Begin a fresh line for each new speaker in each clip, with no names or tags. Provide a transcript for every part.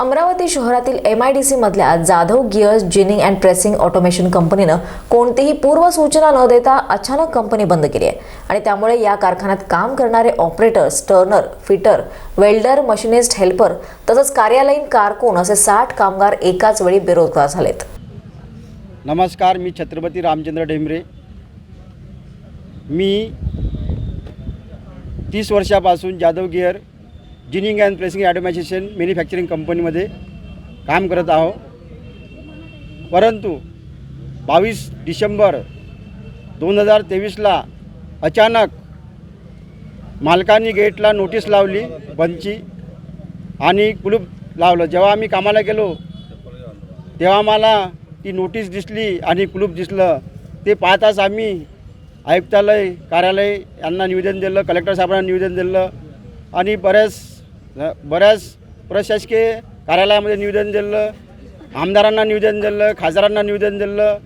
अमरावती शहरातील M I D C मधल्या Jadhav gears ginning and pressing automation कंपनीनं कोणतीही पूर्वसूचना न देता अचानक कंपनी बंद केली आहे. आणि त्यामुळे या कारखान्यात काम करणारे operators turner fitter welder machinist helper तसंच कार्यालयीन कारकून असे साठ कामगार एकाच वेळी बेरोजगार झालेत.
नमस्कार मी छत्रपती रामचंद्र ढेमरे मी तीस वर्षापासून Jadhav gear ginning and pressing automation manufacturing कंपनीमध्ये काम करत आहो परंतु बावीस डिसेंबर दोन हजार तेवीसला अचानक मालकांनी गेटला नोटीस लावली बंदची आणि कुलूप लावलं. जेव्हा आम्ही कामाला गेलो तेव्हा मला ती नोटीस दिसली आणि कुलूप दिसलं. ते पाहताच आम्ही आयुक्तालय कार्यालय यांना निवेदन दिलं कलेक्टर साहेबांना निवेदन दिलं. आणि बऱ्याच बऱ्याच प्रशासकीय कार्यालयामध्ये निवेदन दिलं आमदारांना निवेदन दिलं खासदारांना निवेदन दिलं.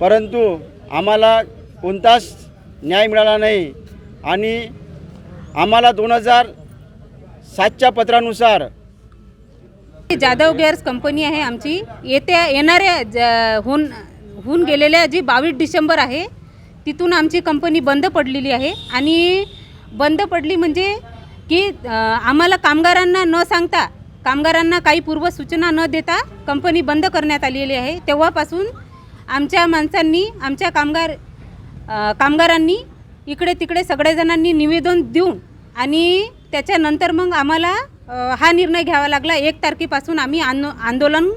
परंतु आम्हाला कोणताच न्याय मिळाला नाही. आणि आम्हाला दोन हजार सातच्या पत्रानुसार
जाधव गेअर्स कंपनी आहे आमची. येत्या येणाऱ्या ज होऊन होऊन गेलेल्या जी बावीस डिसेंबर आहे तिथून आमची कंपनी बंद पडलेली आहे. आणि बंद पडली म्हणजे की आम्हाला कामगारांना न सांगता कामगारांना काही पूर्वसूचना न देता कंपनी बंद करण्यात आलेली आहे. तेव्हापासून आमच्या माणसांनी आमच्या कामगार कामगारांनी इकडे तिकडे सगळ्याजणांनी निवेदन देऊन आणि त्याच्यानंतर मग आम्हाला हा निर्णय घ्यावा लागला. एक तारखेपासून आम्ही आंदो आंदोलन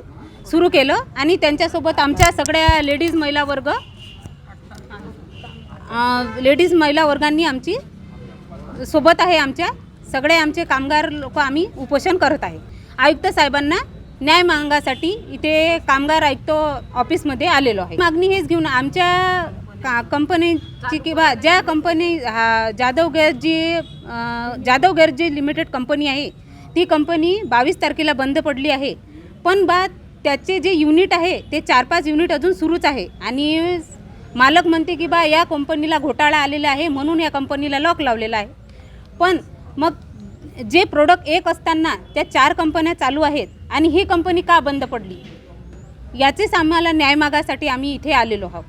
सुरू केलं आणि त्यांच्यासोबत आमच्या सगळ्या लेडीज महिला वर्ग लेडीज महिला वर्गांनी आमची सोबत आहे आमच्या सगळे आमचे कामगार लोक आम्ही उपोषण करत आहे. आयुक्त साहेबांना न्याय मागासाठी इथे कामगार आयुक्त ऑफिसमध्ये आलेलो आहे. मागणी हेच घेऊन आमच्या का कंपनीची किंवा ज्या कंपनी हा जाधव गैर जी जाधव गैर जी लिमिटेड कंपनी आहे ती कंपनी बावीस तारखेला बंद पडली आहे. पण बा त्याचे जे युनिट आहे ते चार पाच युनिट अजून सुरूच आहे. आणि मालक म्हणते की बा या कंपनीला घोटाळा आलेला आहे म्हणून या कंपनीला लॉक लावलेला आहे. पण मग जे प्रोडक्ट एक असताना त्या चार कंपन्या चालू आहेत आणि ही कंपनी का बंद पडली? याचेच आम्हाला न्याय मागासाठी आम्ही इथे आलेलो आहोत.